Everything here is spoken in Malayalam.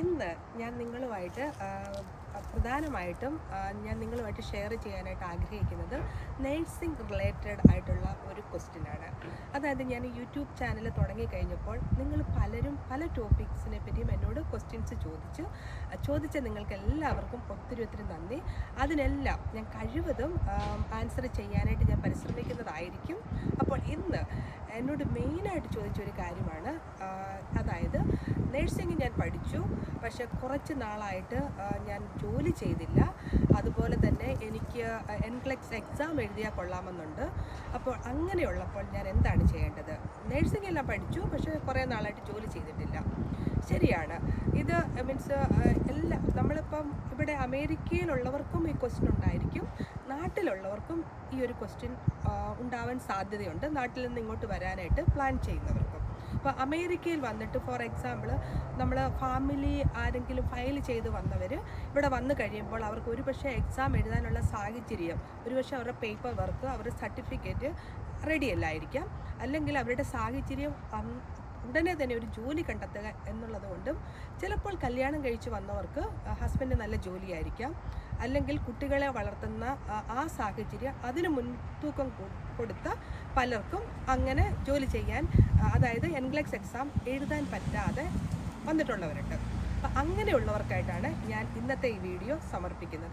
ഇന്ന് ഞാൻ നിങ്ങളുമായിട്ട് പ്രധാനമായിട്ടും ഞാൻ നിങ്ങളുമായിട്ട് ഷെയർ ചെയ്യാനായിട്ട് ആഗ്രഹിക്കുന്നത് നേഴ്സിംഗ് റിലേറ്റഡ് ആയിട്ടുള്ള ഒരു ക്വസ്റ്റ്യനാണ് അതായത് ഞാൻ യൂട്യൂബ് ചാനൽ തുടങ്ങിക്കഴിഞ്ഞപ്പോൾ നിങ്ങൾ പലരും പല ടോപ്പിക്സിനെ പറ്റിയും എന്നോട് ക്വസ്റ്റ്യൻസ് ചോദിച്ചു. ചോദിച്ച നിങ്ങൾക്ക് എല്ലാവർക്കും ഒത്തിരി ഒത്തിരി നന്ദി. അതിനെല്ലാം ഞാൻ കഴിവതും ആൻസർ ചെയ്യാനായിട്ട് ഞാൻ പരിശ്രമിക്കുന്നതായിരിക്കും. അപ്പോൾ ഇന്ന് എന്നോട് മെയിനായിട്ട് ചോദിച്ച ഒരു കാര്യമാണ് അതായത് നേഴ്സിംഗ് ഞാൻ പഠിച്ചു. പക്ഷെ കുറച്ച് നാളായിട്ട് ഞാൻ ജോലി ചെയ്തില്ല. അതുപോലെ തന്നെ എനിക്ക് എൻക്ലെക്സ് എക്സാം എഴുതിയാൽ കൊള്ളാമെന്നുണ്ട്. അപ്പോൾ അങ്ങനെയുള്ളപ്പോൾ ഞാൻ എന്താണ് ചെയ്യേണ്ടത്? നേഴ്സിംഗ് എല്ലാം പഠിച്ചു പക്ഷേ കുറേ നാളായിട്ട് ജോലി ചെയ്തിട്ടില്ല. ശരിയാണ്. ഇത് മീൻസ് എല്ലാ നമ്മളിപ്പം ഇവിടെ അമേരിക്കയിലുള്ളവർക്കും ഈ ക്വസ്റ്റ്യൻ ഉണ്ടായിരിക്കും. നാട്ടിലുള്ളവർക്കും ഈ ഒരു ക്വസ്റ്റ്യൻ ഉണ്ടാവാൻ സാധ്യതയുണ്ട്. നാട്ടിൽ നിന്ന് ഇങ്ങോട്ട് വരാനായിട്ട് പ്ലാൻ ചെയ്യുന്നവർക്കും അപ്പോൾ അമേരിക്കയിൽ വന്നിട്ട് ഫോർ എക്സാമ്പിൾ നമ്മൾ ഫാമിലി ആരെങ്കിലും ഫയൽ ചെയ്ത് വന്നവർ ഇവിടെ വന്നു കഴിയുമ്പോൾ അവർക്ക് ഒരുപക്ഷെ എക്സാം എഴുതാനുള്ള സാഹചര്യം ഒരുപക്ഷെ അവരുടെ പേപ്പർ വർക്ക് അവരുടെ സർട്ടിഫിക്കറ്റ് റെഡി അല്ലായിരിക്കാം. അല്ലെങ്കിൽ അവരുടെ സാഹചര്യം ഉടനെ തന്നെ ഒരു ജോലി കണ്ടെത്തുക എന്നുള്ളത് കൊണ്ടും ചിലപ്പോൾ കല്യാണം കഴിച്ച് വന്നവർക്ക് ഹസ്ബൻഡ് നല്ല ജോലിയായിരിക്കാം. അല്ലെങ്കിൽ കുട്ടികളെ വളർത്തുന്ന ആ- സാഹചര്യം അതിന് മുൻതൂക്കം കൊടുത്ത പലർക്കും അങ്ങനെ ജോലി ചെയ്യാൻ അതായത് എൻഗ്ലക്സ് എക്സാം എഴുതാൻ പറ്റാതെ വന്നിട്ടുള്ളവരുണ്ട്. അപ്പം അങ്ങനെയുള്ളവർക്കായിട്ടാണ് ഞാൻ ഇന്നത്തെ ഈ വീഡിയോ സമർപ്പിക്കുന്നത്.